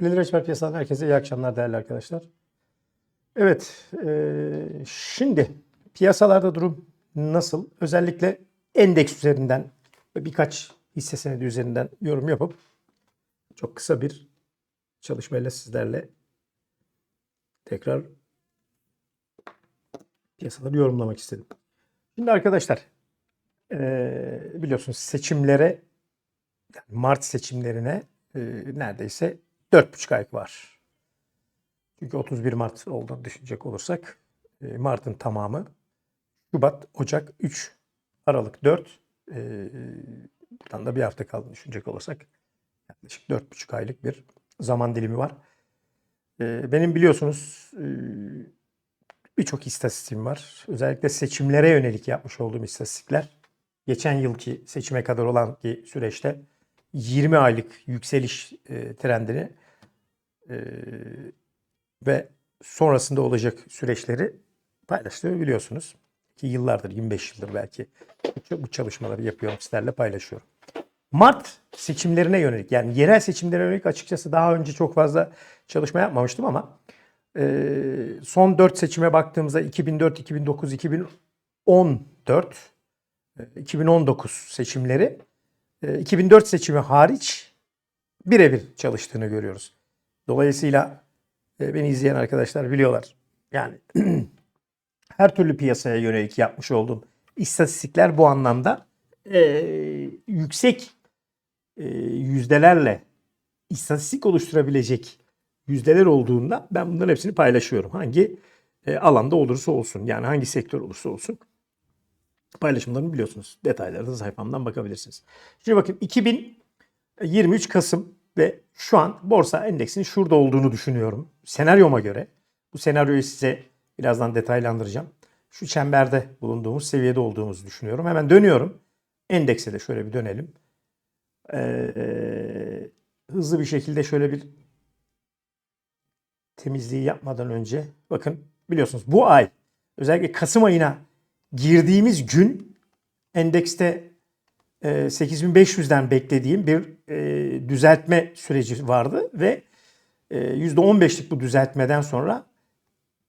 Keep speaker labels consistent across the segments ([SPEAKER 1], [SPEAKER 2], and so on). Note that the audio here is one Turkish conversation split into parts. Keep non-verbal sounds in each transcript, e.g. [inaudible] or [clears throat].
[SPEAKER 1] Halil Reçber Piyasadan herkese iyi akşamlar değerli arkadaşlar. Evet, eee, şimdi piyasalarda durum nasıl? Özellikle endeks üzerinden birkaç hisse senedi üzerinden yorum yapıp çok kısa bir çalışmayla sizlerle tekrar piyasaları yorumlamak istedim. Şimdi arkadaşlar, eee, biliyorsunuz seçimlere, yani Mart seçimlerine eee, neredeyse 4,5 ay var. Çünkü 31 Mart olduğunu düşünecek olursak e, Mart'ın tamamı Şubat, Ocak 3, Aralık 4. E, buradan da bir hafta kaldığını düşünecek olursak yaklaşık 4,5 aylık bir zaman dilimi var. E, benim biliyorsunuz birçok istatistiğim var. Özellikle seçimlere yönelik yapmış olduğum istatistikler. Geçen yılki seçime kadar olan ki süreçte 20 aylık yükseliş e, trendini e, ve sonrasında olacak süreçleri paylaştığımı biliyorsunuz. Ki yıllardır, 25 yıldır belki bu- çalışmaları yapıyorum, sizlerle paylaşıyorum. Mart seçimlerine yönelik yani yerel seçimlere yönelik açıkçası daha önce çok fazla çalışma yapmamıştım ama e, son 4 seçime baktığımızda 2004, 2009, 2014, e, 2019 seçimleri 2004 seçimi hariç birebir çalıştığını görüyoruz. Dolayısıyla e, beni izleyen arkadaşlar biliyorlar. Yani [clears throat] her türlü piyasaya yönelik yapmış olduğum istatistikler bu anlamda e, yüksek e, yüzdelerle istatistik oluşturabilecek yüzdeler olduğunda ben bunların hepsini paylaşıyorum. Hangi e, alanda olursa olsun yani hangi sektör olursa olsun paylaşımlarını biliyorsunuz. Detayları da sayfamdan bakabilirsiniz. Şimdi bakın 2023 Kasım ve şu an borsa endeksinin şurada olduğunu düşünüyorum. Senaryoma göre. Bu senaryoyu size birazdan detaylandıracağım. Şu çemberde bulunduğumuz seviyede olduğumuzu düşünüyorum. Hemen dönüyorum. Endekse de şöyle bir dönelim. Ee, hızlı bir şekilde şöyle bir temizliği yapmadan önce bakın biliyorsunuz bu ay özellikle Kasım ayına girdiğimiz gün endekste e, 8500'den beklediğim bir e, düzeltme süreci vardı ve e, %15'lik bu düzeltmeden sonra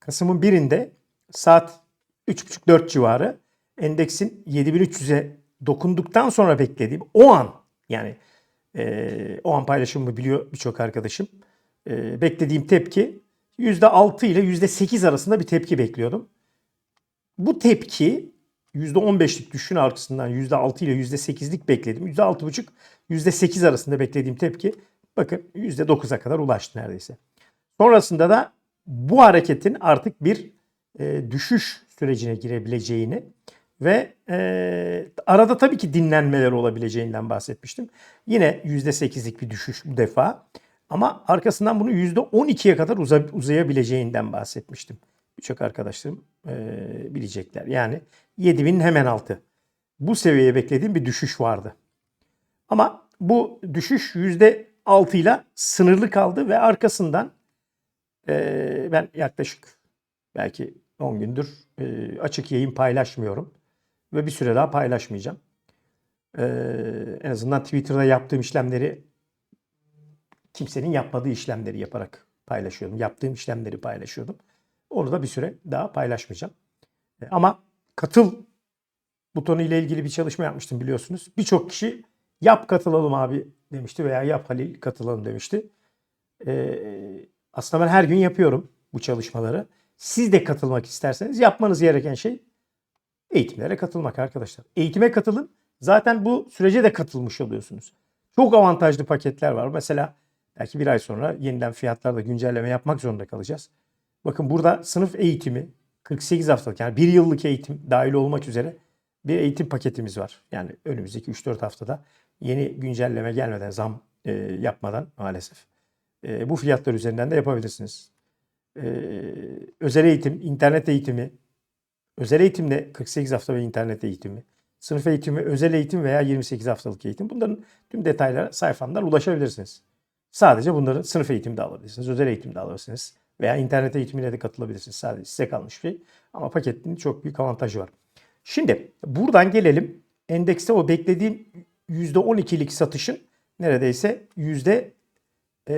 [SPEAKER 1] Kasım'ın birinde saat 3.30-4 civarı endeksin 7300'e dokunduktan sonra beklediğim o an yani e, o an paylaşımımı biliyor birçok arkadaşım. E, beklediğim tepki %6 ile %8 arasında bir tepki bekliyordum. Bu tepki %15'lik düşün arkasından %6 ile %8'lik bekledim. %6,5 %8 arasında beklediğim tepki bakın %9'a kadar ulaştı neredeyse. Sonrasında da bu hareketin artık bir e, düşüş sürecine girebileceğini ve e, arada tabii ki dinlenmeler olabileceğinden bahsetmiştim. Yine %8'lik bir düşüş bu defa. Ama arkasından bunu %12'ye kadar uza- uzayabileceğinden bahsetmiştim. Birçok arkadaşlarım e, bilecekler. Yani 7000'in hemen altı. Bu seviyeye beklediğim bir düşüş vardı. Ama bu düşüş %6 ile sınırlı kaldı ve arkasından e, ben yaklaşık belki 10 gündür e, açık yayın paylaşmıyorum. Ve bir süre daha paylaşmayacağım. E, en azından Twitter'da yaptığım işlemleri kimsenin yapmadığı işlemleri yaparak paylaşıyordum. Yaptığım işlemleri paylaşıyordum. Onu da bir süre daha paylaşmayacağım. E, Ama katıl butonu ile ilgili bir çalışma yapmıştım biliyorsunuz. Birçok kişi yap katılalım abi demişti veya yap Halil katılalım demişti. E, aslında ben her gün yapıyorum bu çalışmaları. Siz de katılmak isterseniz yapmanız gereken şey eğitimlere katılmak arkadaşlar. Eğitime katılın. Zaten bu sürece de katılmış oluyorsunuz. Çok avantajlı paketler var. Mesela belki bir ay sonra yeniden fiyatlarda güncelleme yapmak zorunda kalacağız. Bakın burada sınıf eğitimi 48 haftalık yani bir yıllık eğitim dahil olmak üzere bir eğitim paketimiz var. Yani önümüzdeki 3-4 haftada yeni güncelleme gelmeden zam e, yapmadan maalesef e, bu fiyatlar üzerinden de yapabilirsiniz. E, özel eğitim, internet eğitimi, özel eğitimde 48 hafta ve internet eğitimi, sınıf eğitimi, özel eğitim veya 28 haftalık eğitim. Bunların tüm detaylara sayfamdan ulaşabilirsiniz. Sadece bunların sınıf eğitimi de alabilirsiniz, özel eğitim de alabilirsiniz veya internet eğitimine de katılabilirsiniz. Sadece size kalmış bir şey. Ama paketin çok büyük avantajı var. Şimdi buradan gelelim. Endekste o beklediğim %12'lik satışın neredeyse %8 e,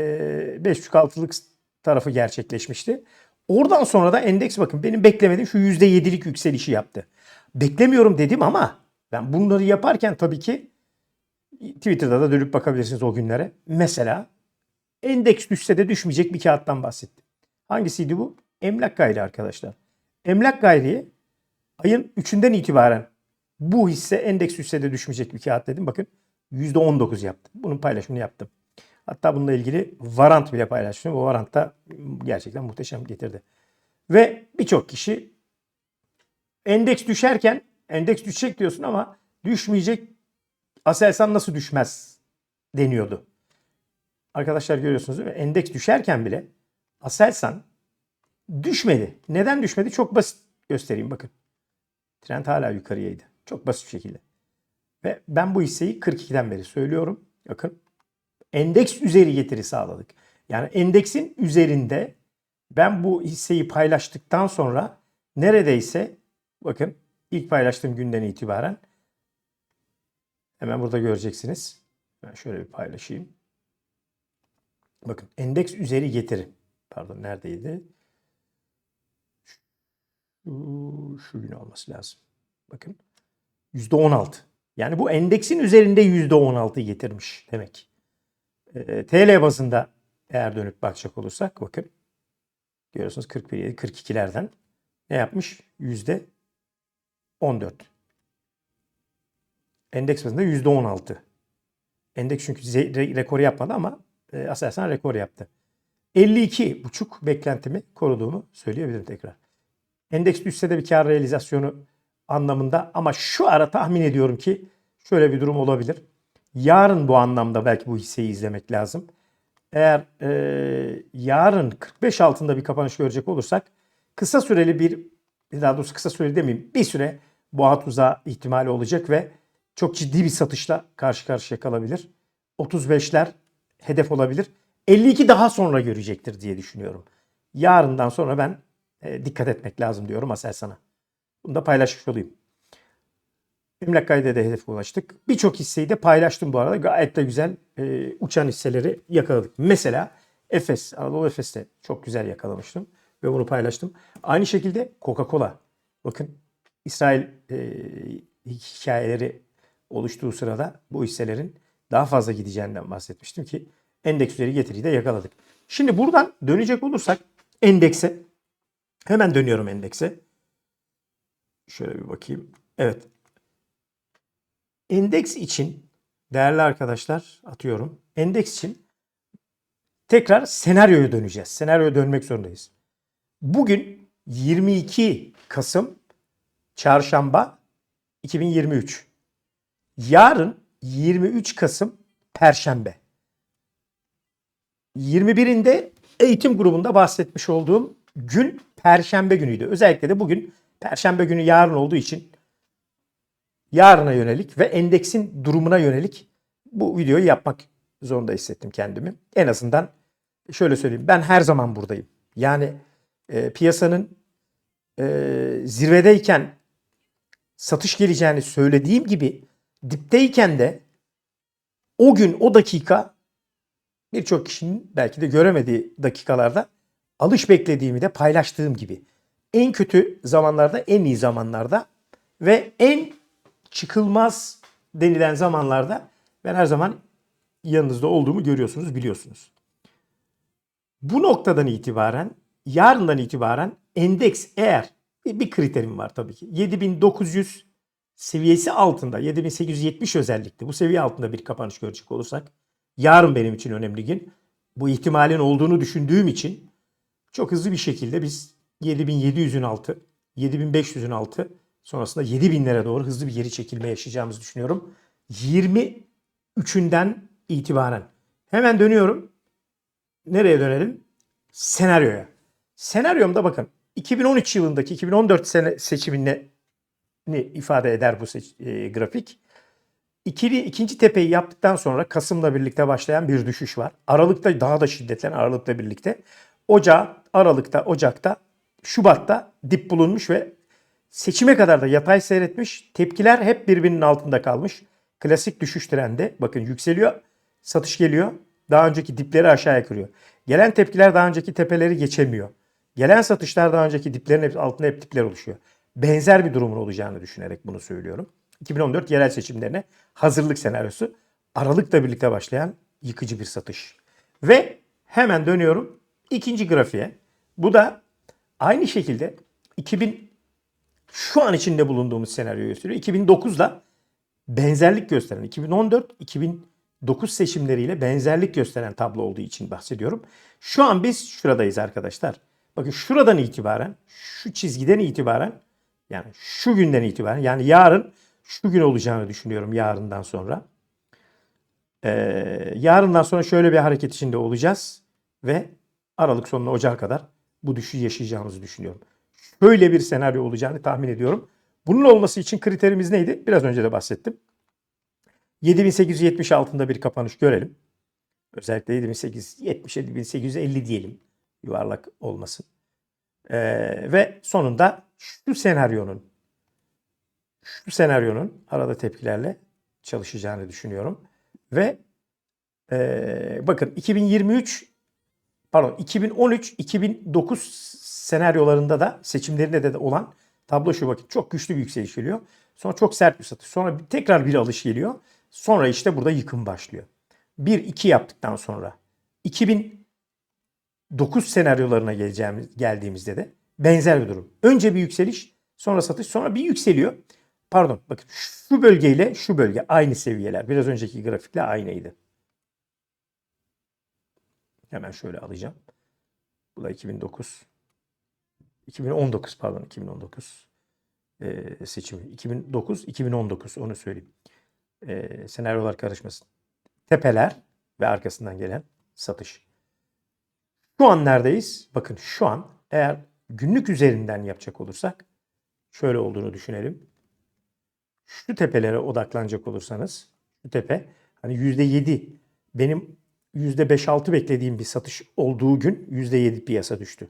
[SPEAKER 1] 5.5-6'lık tarafı gerçekleşmişti. Oradan sonra da endeks bakın benim beklemediğim şu %7'lik yükselişi yaptı. Beklemiyorum dedim ama ben bunları yaparken tabii ki Twitter'da da dönüp bakabilirsiniz o günlere. Mesela endeks düşse de düşmeyecek bir kağıttan bahsettim. Hangisiydi bu? Emlak gayri arkadaşlar. Emlak gayriye ayın 3'ünden itibaren bu hisse endeks düşse de düşmeyecek bir kağıt dedim. Bakın %19 yaptı. Bunun paylaşımını yaptım. Hatta bununla ilgili varant bile paylaştım. O varant da gerçekten muhteşem getirdi. Ve birçok kişi endeks düşerken endeks düşecek diyorsun ama düşmeyecek Aselsan nasıl düşmez deniyordu. Arkadaşlar görüyorsunuz değil mi? Endeks düşerken bile Aselsan düşmedi. Neden düşmedi? Çok basit göstereyim bakın. Trend hala yukarıyaydı. Çok basit bir şekilde. Ve ben bu hisseyi 42'den beri söylüyorum. Bakın endeks üzeri getiri sağladık. Yani endeksin üzerinde ben bu hisseyi paylaştıktan sonra neredeyse bakın ilk paylaştığım günden itibaren hemen burada göreceksiniz. Ben şöyle bir paylaşayım. Bakın endeks üzeri getiri. Pardon neredeydi? Şu, şu gün olması lazım. Bakın %16. Yani bu endeksin üzerinde %16 getirmiş demek. E, TL bazında eğer dönüp bakacak olursak bakın görüyorsunuz 41 42'lerden ne yapmış? Yüzde 14. Endeks bazında yüzde 16. Endeks çünkü rekoru yapmadı ama e, Aselsan rekor yaptı. 52 buçuk beklentimi koruduğumu söyleyebilirim tekrar. Endeks düşse de bir kar realizasyonu anlamında ama şu ara tahmin ediyorum ki şöyle bir durum olabilir. Yarın bu anlamda belki bu hisseyi izlemek lazım. Eğer e, yarın 45 altında bir kapanış görecek olursak kısa süreli bir daha doğrusu kısa süreli demeyeyim bir süre boğa tuzağı ihtimali olacak ve çok ciddi bir satışla karşı karşıya kalabilir. 35'ler hedef olabilir. 52 daha sonra görecektir diye düşünüyorum. Yarından sonra ben e, dikkat etmek lazım diyorum Aselsan'a. Bunu da paylaşmış olayım. Emlak kayda da hedefe ulaştık. Birçok hisseyi de paylaştım bu arada. Gayet de güzel e, uçan hisseleri yakaladık. Mesela Efes, Anadolu Efes'te çok güzel yakalamıştım ve bunu paylaştım. Aynı şekilde Coca-Cola. Bakın İsrail e, hikayeleri oluştuğu sırada bu hisselerin daha fazla gideceğinden bahsetmiştim ki endeks üzeri getiriyi de yakaladık. Şimdi buradan dönecek olursak endekse hemen dönüyorum endekse. Şöyle bir bakayım. Evet. Endeks için değerli arkadaşlar atıyorum. Endeks için tekrar senaryoya döneceğiz. Senaryoya dönmek zorundayız. Bugün 22 Kasım Çarşamba 2023. Yarın 23 Kasım Perşembe. 21'inde eğitim grubunda bahsetmiş olduğum gün Perşembe günüydü. Özellikle de bugün Perşembe günü yarın olduğu için yarına yönelik ve endeksin durumuna yönelik bu videoyu yapmak zorunda hissettim kendimi. En azından şöyle söyleyeyim ben her zaman buradayım. Yani e, piyasanın e, zirvedeyken satış geleceğini söylediğim gibi dipteyken de o gün o dakika birçok kişinin belki de göremediği dakikalarda alış beklediğimi de paylaştığım gibi en kötü zamanlarda en iyi zamanlarda ve en çıkılmaz denilen zamanlarda ben her zaman yanınızda olduğumu görüyorsunuz, biliyorsunuz. Bu noktadan itibaren, yarından itibaren endeks eğer bir kriterim var tabii ki. 7900 seviyesi altında, 7870 özellikle bu seviye altında bir kapanış görecek olursak yarın benim için önemli gün. Bu ihtimalin olduğunu düşündüğüm için çok hızlı bir şekilde biz 7700'ün altı, 7500'ün altı sonrasında 7000'lere doğru hızlı bir geri çekilme yaşayacağımızı düşünüyorum. 23'ünden itibaren. Hemen dönüyorum. Nereye dönelim? Senaryoya. Senaryomda bakın 2013 yılındaki 2014 sene seçimini ifade eder bu seç, e, grafik. İkili, ikinci tepeyi yaptıktan sonra Kasım'la birlikte başlayan bir düşüş var. Aralıkta daha da şiddetlenen Aralık'la birlikte. Ocağı, Aralık'ta, Ocak'ta, Şubat'ta dip bulunmuş ve seçime kadar da yatay seyretmiş. Tepkiler hep birbirinin altında kalmış. Klasik düşüş trendi. Bakın yükseliyor, satış geliyor daha önceki dipleri aşağıya kırıyor. Gelen tepkiler daha önceki tepeleri geçemiyor. Gelen satışlar daha önceki diplerin altında hep dipler oluşuyor. Benzer bir durumun olacağını düşünerek bunu söylüyorum. 2014 yerel seçimlerine hazırlık senaryosu. Aralıkla birlikte başlayan yıkıcı bir satış. Ve hemen dönüyorum ikinci grafiğe. Bu da aynı şekilde 2000 şu an içinde bulunduğumuz senaryoyu gösteriyor. 2009'da benzerlik gösteren 2014-2009 seçimleriyle benzerlik gösteren tablo olduğu için bahsediyorum. Şu an biz şuradayız arkadaşlar. Bakın şuradan itibaren, şu çizgiden itibaren yani şu günden itibaren yani yarın şu gün olacağını düşünüyorum yarından sonra. Ee, yarından sonra şöyle bir hareket içinde olacağız ve Aralık sonuna Ocağa kadar bu düşüşü yaşayacağımızı düşünüyorum. Şöyle bir senaryo olacağını tahmin ediyorum. Bunun olması için kriterimiz neydi? Biraz önce de bahsettim. 7870 altında bir kapanış görelim. Özellikle 7870 7850 diyelim. Yuvarlak olmasın. Ee, ve sonunda şu senaryonun şu senaryonun arada tepkilerle çalışacağını düşünüyorum. Ve ee, bakın 2023 pardon 2013-2009 senaryolarında da seçimlerinde de olan tablo şu bakın çok güçlü bir yükseliş geliyor. Sonra çok sert bir satış. Sonra tekrar bir alış geliyor. Sonra işte burada yıkım başlıyor. 1-2 yaptıktan sonra 2009 senaryolarına geleceğimiz, geldiğimizde de benzer bir durum. Önce bir yükseliş, sonra satış, sonra bir yükseliyor. Pardon bakın şu bölgeyle şu bölge aynı seviyeler. Biraz önceki grafikle aynıydı. Hemen şöyle alacağım. Bu da 2009. 2019 pardon 2019 ee, seçimi. 2009 2019 onu söyleyeyim. Ee, senaryolar karışmasın. Tepeler ve arkasından gelen satış. Şu an neredeyiz? Bakın şu an eğer günlük üzerinden yapacak olursak şöyle olduğunu düşünelim. Şu tepelere odaklanacak olursanız şu tepe hani %7 benim %5-6 beklediğim bir satış olduğu gün %7 piyasa düştü.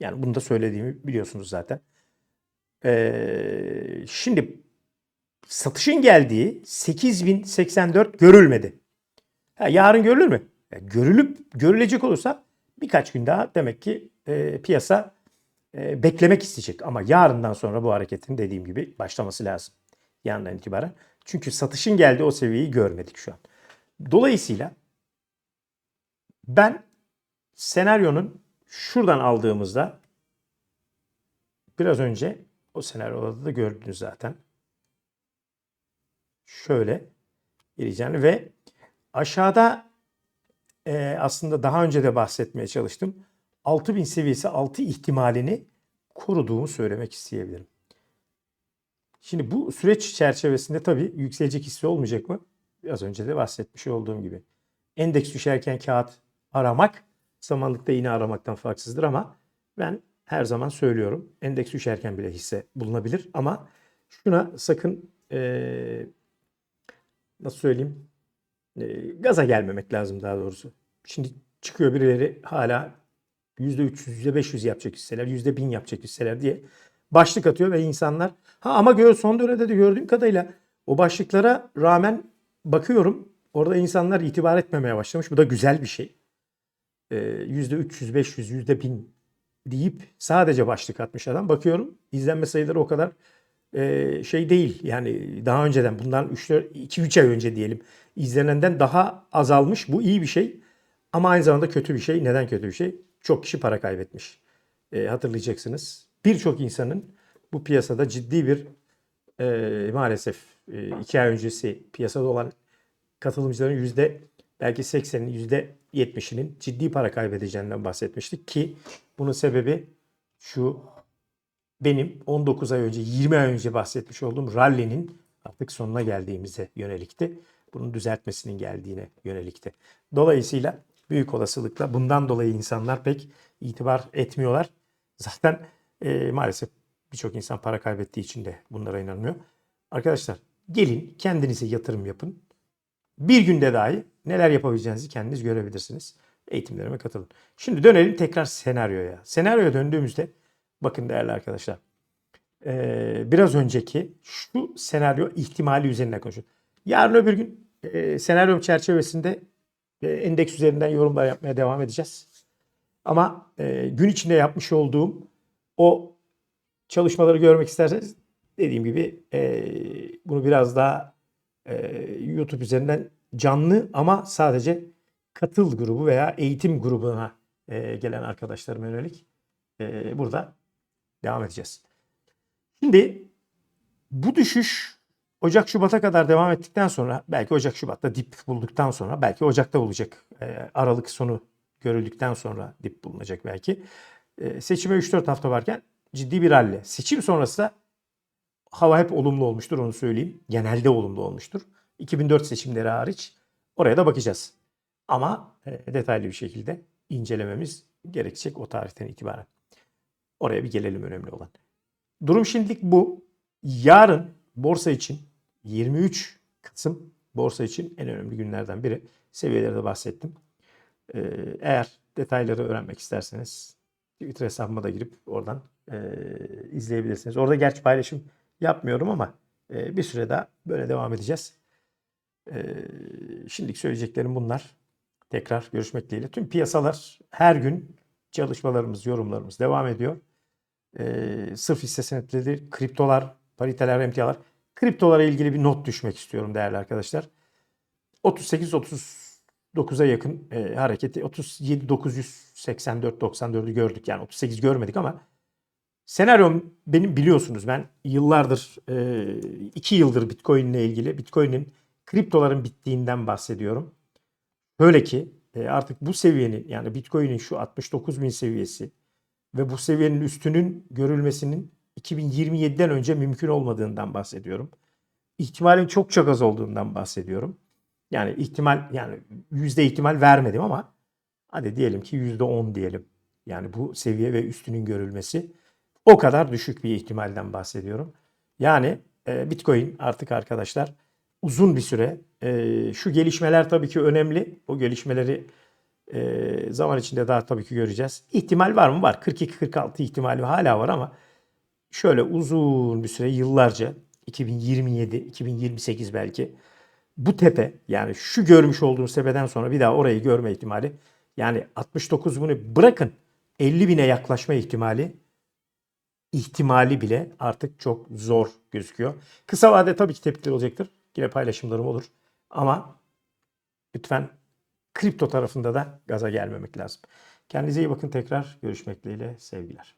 [SPEAKER 1] Yani bunu da söylediğimi biliyorsunuz zaten. Ee, şimdi satışın geldiği 8084 görülmedi. Ha, yarın görülür mü? Ya, görülüp görülecek olursa birkaç gün daha demek ki e, piyasa e, beklemek isteyecek. Ama yarından sonra bu hareketin dediğim gibi başlaması lazım. Yarından itibaren. Çünkü satışın geldiği o seviyeyi görmedik şu an. Dolayısıyla ben senaryonun şuradan aldığımızda biraz önce o senaryoda da gördünüz zaten. Şöyle geleceğini ve aşağıda e, aslında daha önce de bahsetmeye çalıştım. 6000 seviyesi 6 ihtimalini koruduğumu söylemek isteyebilirim. Şimdi bu süreç çerçevesinde tabii yükselecek hisse olmayacak mı? Biraz önce de bahsetmiş olduğum gibi. Endeks düşerken kağıt aramak samanlıkta iğne aramaktan farksızdır ama ben her zaman söylüyorum. Endeks düşerken bile hisse bulunabilir ama şuna sakın eee, nasıl söyleyeyim eee, gaza gelmemek lazım daha doğrusu. Şimdi çıkıyor birileri hala %300, %500 yapacak hisseler, %1000 yapacak hisseler diye başlık atıyor ve insanlar ha ama gör son dönemde de gördüğüm kadarıyla o başlıklara rağmen bakıyorum orada insanlar itibar etmemeye başlamış. Bu da güzel bir şey. Ee, %300, 500, %1000 deyip sadece başlık atmış adam. Bakıyorum izlenme sayıları o kadar e, şey değil. Yani daha önceden bundan 2-3 ay önce diyelim izlenenden daha azalmış. Bu iyi bir şey. Ama aynı zamanda kötü bir şey. Neden kötü bir şey? Çok kişi para kaybetmiş. E, hatırlayacaksınız. Birçok insanın bu piyasada ciddi bir e, maalesef e, iki ay öncesi piyasada olan katılımcıların yüzde belki 80'in yüzde 70'inin ciddi para kaybedeceğinden bahsetmiştik ki bunun sebebi şu benim 19 ay önce 20 ay önce bahsetmiş olduğum rally'nin artık sonuna geldiğimize yönelikti. Bunun düzeltmesinin geldiğine yönelikti. Dolayısıyla büyük olasılıkla bundan dolayı insanlar pek itibar etmiyorlar. Zaten e, maalesef birçok insan para kaybettiği için de bunlara inanmıyor. Arkadaşlar gelin kendinize yatırım yapın. Bir günde dahi neler yapabileceğinizi kendiniz görebilirsiniz. Eğitimlerime katılın. Şimdi dönelim tekrar senaryoya. Senaryoya döndüğümüzde bakın değerli arkadaşlar. Ee, biraz önceki şu senaryo ihtimali üzerine konuşuyoruz. Yarın öbür gün e, senaryo çerçevesinde e, endeks üzerinden yorumlar yapmaya devam edeceğiz. Ama e, gün içinde yapmış olduğum o çalışmaları görmek isterseniz dediğim gibi e, bunu biraz daha e, YouTube üzerinden canlı ama sadece katıl grubu veya eğitim grubuna e, gelen arkadaşlarıma yönelik e, burada devam edeceğiz. Şimdi bu düşüş Ocak Şubat'a kadar devam ettikten sonra belki Ocak Şubat'ta dip bulduktan sonra belki Ocak'ta olacak. E, Aralık sonu görüldükten sonra dip bulunacak belki. E, seçime 3-4 hafta varken ciddi bir rally. Seçim sonrası da hava hep olumlu olmuştur onu söyleyeyim. Genelde olumlu olmuştur. 2004 seçimleri hariç oraya da bakacağız. Ama e, detaylı bir şekilde incelememiz gerekecek o tarihten itibaren. Oraya bir gelelim önemli olan. Durum şimdilik bu. Yarın borsa için 23 Kasım borsa için en önemli günlerden biri. Seviyeleri de bahsettim. Ee, eğer detayları öğrenmek isterseniz Twitter hesabıma da girip oradan e, izleyebilirsiniz. Orada gerçi paylaşım yapmıyorum ama e, bir süre daha böyle devam edeceğiz. E, şimdilik söyleyeceklerim bunlar. Tekrar görüşmek dileğiyle. Tüm piyasalar her gün çalışmalarımız, yorumlarımız devam ediyor. E, sırf hisse senetleri, kriptolar, pariteler, emtialar. Kriptolara ilgili bir not düşmek istiyorum değerli arkadaşlar. 38-39'a yakın e, hareketi 37 984 94'ü gördük yani 38 görmedik ama senaryom benim biliyorsunuz ben yıllardır 2 yıldır Bitcoin ile ilgili Bitcoin'in kriptoların bittiğinden bahsediyorum. Böyle ki e, artık bu seviyenin yani Bitcoin'in şu 69 bin seviyesi ve bu seviyenin üstünün görülmesinin 2027'den önce mümkün olmadığından bahsediyorum. İhtimalin çok çok az olduğundan bahsediyorum. Yani ihtimal yani yüzde ihtimal vermedim ama hadi diyelim ki yüzde on diyelim. Yani bu seviye ve üstünün görülmesi o kadar düşük bir ihtimalden bahsediyorum. Yani e, Bitcoin artık arkadaşlar uzun bir süre e, şu gelişmeler tabii ki önemli. O gelişmeleri e, zaman içinde daha tabii ki göreceğiz. İhtimal var mı? Var. 42-46 ihtimali hala var ama şöyle uzun bir süre yıllarca 2027, 2028 belki bu tepe yani şu görmüş olduğunuz tepeden sonra bir daha orayı görme ihtimali yani 69 bunu bırakın 50 bine yaklaşma ihtimali ihtimali bile artık çok zor gözüküyor. Kısa vade tabii ki tepkiler olacaktır. Yine paylaşımlarım olur. Ama lütfen kripto tarafında da gaza gelmemek lazım. Kendinize iyi bakın tekrar görüşmek dileğiyle sevgiler.